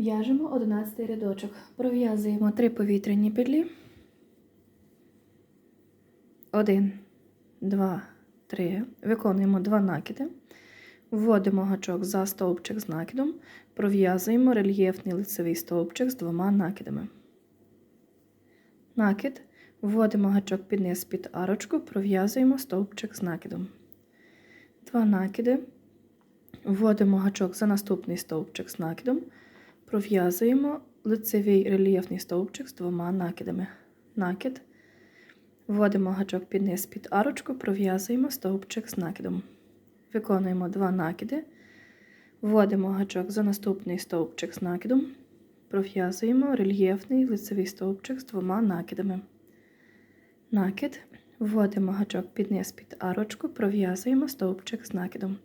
В'яжемо 11 рядочок. Пров'язуємо 3 повітряні петлі. 1, 2, 3. Виконуємо 2 накиди. Вводимо гачок за стовпчик з накидом. Пров'язуємо рельєфний лицевий стовпчик з двома накидами. Накид. Вводимо гачок під низ під арочку, пров'язуємо стовпчик з накидом. Два накиди. Вводимо гачок за наступний стовпчик з накидом. Пров'язуємо лицевий рельєфний стовпчик з двома накидами. Накид. Вводимо гачок під низ під арочку, пров'язуємо стовпчик з накидом. Виконуємо два накиди. Вводимо гачок за наступний стовпчик з накидом. Пров'язуємо рельєфний лицевий стовпчик з двома накидами. Накид. Вводимо гачок під низ під арочку, пров'язуємо стовпчик з накидом.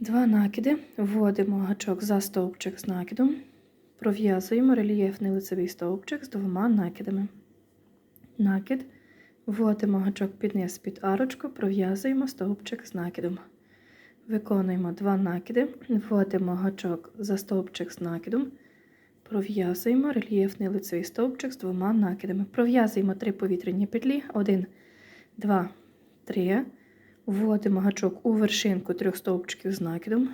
Два накиди. Вводимо гачок за стовпчик з накидом. Пров'язуємо рельєфний лицевий стовпчик з двома накидами. Накид. Вводимо гачок під низ під арочку, пров'язуємо стовпчик з накидом. Виконуємо два накиди. Вводимо гачок за стовпчик з накидом. Пров'язуємо рельєфний лицевий стовпчик з двома накидами. Пров'язуємо три повітряні петлі. Один, два, три. Вводимо гачок у вершинку трьох стовпчиків з накидом.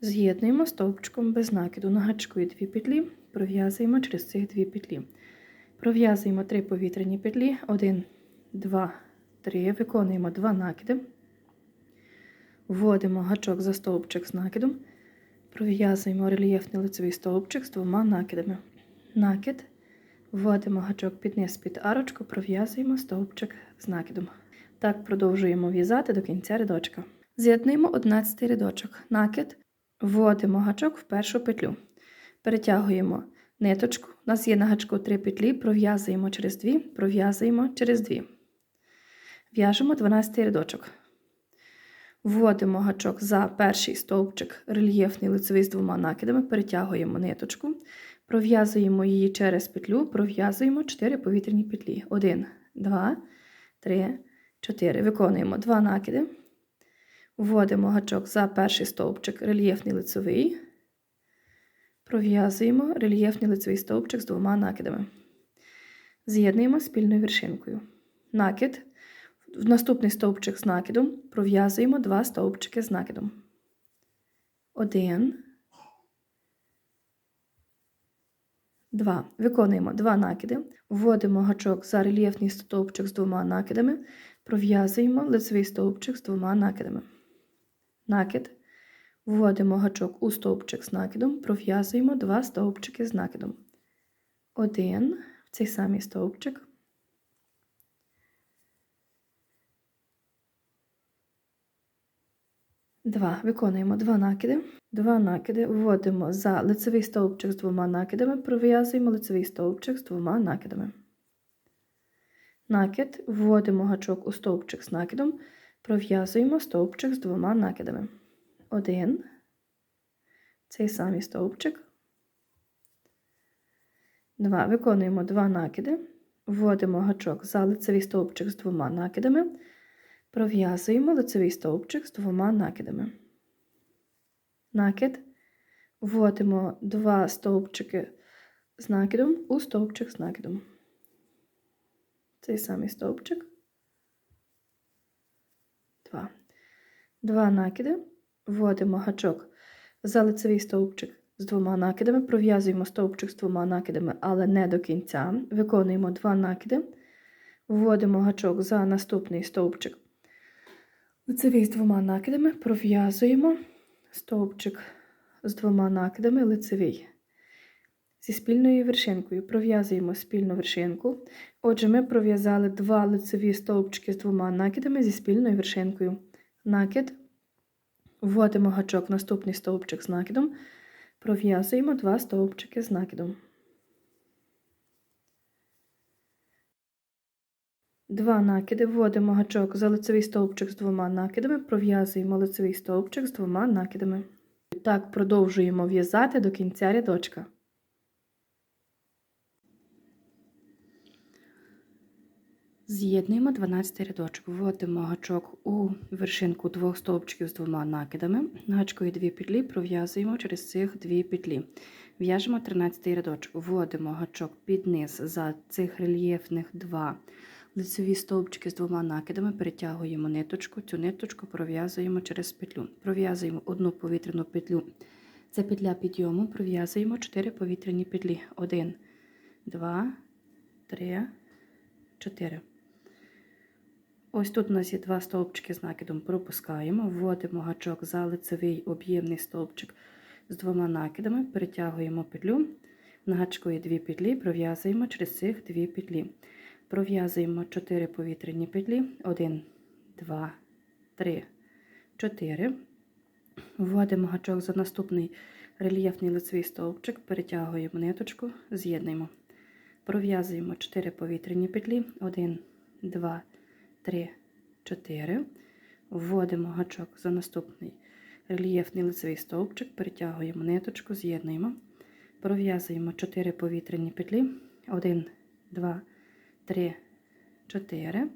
З'єднуємо стовпчиком без накиду. На гачку є дві петлі. Пров'язуємо через цих дві петлі. Пров'язуємо три повітряні петлі. Один, два, три. Виконуємо два накиди. Вводимо гачок за стовпчик з накидом. Пров'язуємо рельєфний лицевий стовпчик з двома накидами. Накид. Вводимо гачок під низ під арочку, пров'язуємо стовпчик з накидом. Так продовжуємо в'язати до кінця рядочка. З'єднуємо 11 рядочок. Накид. Вводимо гачок в першу петлю. Перетягуємо ниточку. У нас є на гачку 3 петлі, пров'язуємо через 2, пров'язуємо через 2. В'яжемо 12 рядочок. Вводимо гачок за перший стовпчик, рельєфний лицевий з двома накидами, перетягуємо ниточку, пров'язуємо її через петлю, пров'язуємо 4 повітряні петлі. 1, 2, 3, 4. Виконуємо 2 накиди. Вводимо гачок за перший стовпчик, рельєфний лицевий. Пров'язуємо рельєфний лицевий стовпчик з двома накидами. З'єднуємо спільною вершинкою. Накид. В наступний стовпчик з накидом пров'язуємо два стовпчики з накидом. Один. Два. Виконуємо два накиди. Вводимо гачок за рельєфний стовпчик з двома накидами. Пров'язуємо лицевий стовпчик з двома накидами. Накид. Вводимо гачок у стовпчик з накидом. Пров'язуємо два стовпчики з накидом. Один. В цей самий стовпчик. Два. Виконуємо два накиди. Два накиди. Вводимо за лицевий стовпчик з двома накидами, пров'язуємо лицевий стовпчик з двома накидами. Накид. Вводимо гачок у стовпчик з накидом, пров'язуємо стовпчик з двома накидами. Один. Цей самий стовпчик. Два. Виконуємо два накиди. Вводимо гачок за лицевий стовпчик з двома накидами. Пров'язуємо лицевий стовпчик з двома накидами. Накид. Вводимо два стовпчики з накидом у стовпчик з накидом. Цей самий стовпчик. Два. Два накиди. Вводимо гачок за лицевий стовпчик з двома накидами. Пров'язуємо стовпчик з двома накидами, але не до кінця. Виконуємо два накиди. Вводимо гачок за наступний стовпчик Лицевий з двома накидами пров'язуємо стовпчик з двома накидами лицевий. Зі спільною вершинкою пров'язуємо спільну вершинку. Отже, ми пров'язали два лицеві стовпчики з двома накидами зі спільною вершинкою. Накид. Вводимо гачок наступний стовпчик з накидом. Пров'язуємо два стовпчики з накидом. Два накиди. Вводимо гачок за лицевий стовпчик з двома накидами, пров'язуємо лицевий стовпчик з двома накидами. Так продовжуємо в'язати до кінця рядочка. З'єднуємо 12 рядочок. Вводимо гачок у вершинку двох стовпчиків з двома накидами. Гачкою дві петлі пров'язуємо через цих дві петлі. В'яжемо 13 рядочок. Вводимо гачок під низ за цих рельєфних два лицеві стовпчики з двома накидами. Перетягуємо ниточку. Цю ниточку пров'язуємо через петлю. Пров'язуємо одну повітряну петлю. Це петля підйому. Пров'язуємо 4 повітряні петлі. 1, 2, 3, 4. Ось тут у нас є два стовпчики з накидом. Пропускаємо, вводимо гачок за лицевий об'ємний стовпчик з двома накидами, перетягуємо петлю, на гачку є дві петлі, пров'язуємо через цих дві петлі. Пров'язуємо 4 повітряні петлі. 1, 2, 3, 4. Вводимо гачок за наступний рельєфний лицевий стовпчик, перетягуємо ниточку, з'єднуємо. Пров'язуємо 4 повітряні петлі. 1, 2, 3, 4. Вводимо гачок за наступний рельєфний лицевий стовпчик, перетягуємо ниточку, з'єднуємо. Пров'язуємо 4 повітряні петлі. 1, 2, 3, 4.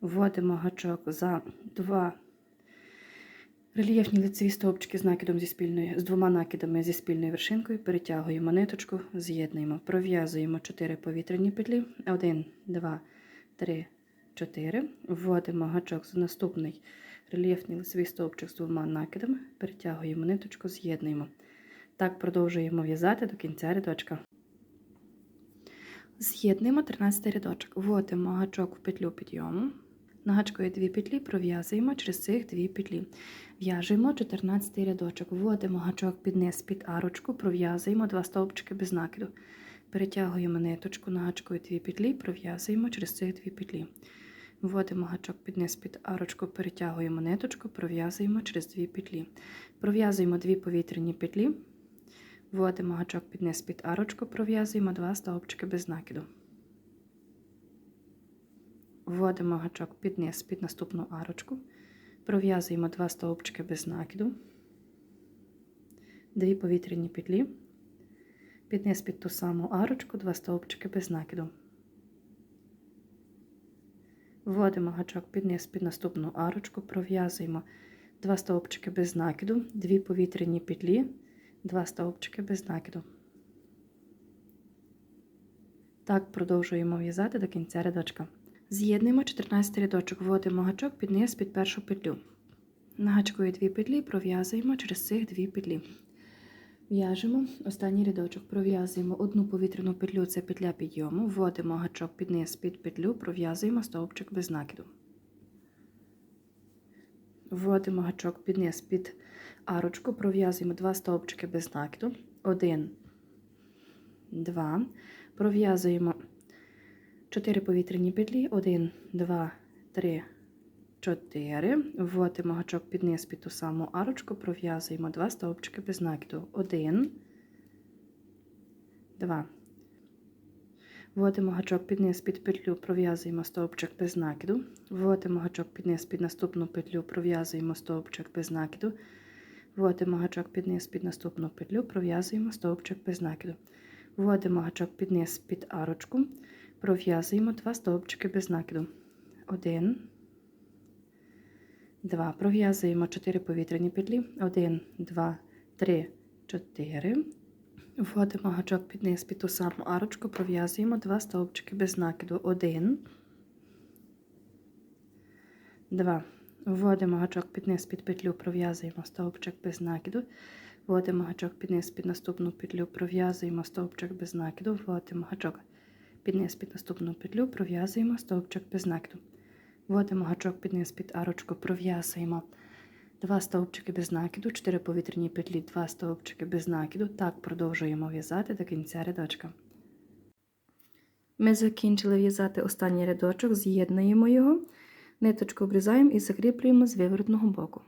Вводимо гачок за 2 рельєфні лицеві стовпчики з накидом зі спільною, з двома накидами зі спільною вершинкою. Перетягуємо ниточку, з'єднуємо. Пров'язуємо 4 повітряні петлі. 1, 2, 3, 4. Вводимо гачок за наступний рельєфний лицевий стовпчик з двома накидами. Перетягуємо ниточку, з'єднуємо. Так продовжуємо в'язати до кінця рядочка. З'єднуємо 13 рядочок. Вводимо гачок в петлю підйому. На гачку є дві петлі, пров'язуємо через цих дві петлі. В'яжемо 14 рядочок. Вводимо гачок під низ під арочку, пров'язуємо два стовпчики без накиду. Перетягуємо ниточку на гачку є дві петлі, пров'язуємо через цих дві петлі. Вводимо гачок під низ під арочку, перетягуємо ниточку, пров'язуємо через дві петлі. Пров'язуємо дві повітряні петлі. Вводимо гачок під низ під арочку, пров'язуємо два стовпчики без накиду. Вводимо гачок під низ під наступну арочку, пров'язуємо два стовпчики без накиду, дві повітряні петлі, під низ під ту саму арочку, два стовпчики без накиду. Вводимо гачок під низ під наступну арочку, пров'язуємо два стовпчики без накиду, дві повітряні петлі, два стовпчики без накиду. Так продовжуємо в'язати до кінця рядочка. З'єднуємо 14 рядочок, вводимо гачок під низ під першу петлю. На гачку є дві петлі, пров'язуємо через цих дві петлі. В'яжемо останній рядочок, пров'язуємо одну повітряну петлю, це петля підйому, вводимо гачок під низ під петлю, пров'язуємо стовпчик без накиду. Вводимо гачок під низ під арочку, пров'язуємо два стовпчики без накиду. Один, два. Пров'язуємо 4 повітряні петлі. 1, 2, 3, 4. Вводимо гачок під низ під ту саму арочку, пров'язуємо два стовпчики без накиду. 1, 2. Вводимо гачок під низ під петлю, пров'язуємо стовпчик без накиду. Вводимо гачок під низ під наступну петлю, пров'язуємо стовпчик без накиду. Вводимо гачок під низ під наступну петлю, пров'язуємо стовпчик без накиду. Вводимо гачок під низ під арочку, пров'язуємо два стовпчики без накиду. Один, два. Пров'язуємо 4 повітряні петлі. Один, два, три, чотири. Вводимо гачок під низ під ту саму арочку, пров'язуємо два стовпчики без накиду. Один, два. Вводимо гачок під низ під петлю, пров'язуємо стовпчик без накиду. Вводимо гачок під низ під наступну петлю, пров'язуємо стовпчик без накиду. Вводимо гачок під низ під наступну петлю, пров'язуємо стовпчик без накиду. Вводимо гачок під низ під арочку, пров'язуємо два стовпчики без накиду, 4 повітряні петлі, 2 стовпчики без накиду. Так продовжуємо в'язати до кінця рядочка. Ми закінчили в'язати останній рядочок, з'єднуємо його, ниточку обрізаємо і закріплюємо з виворотного боку.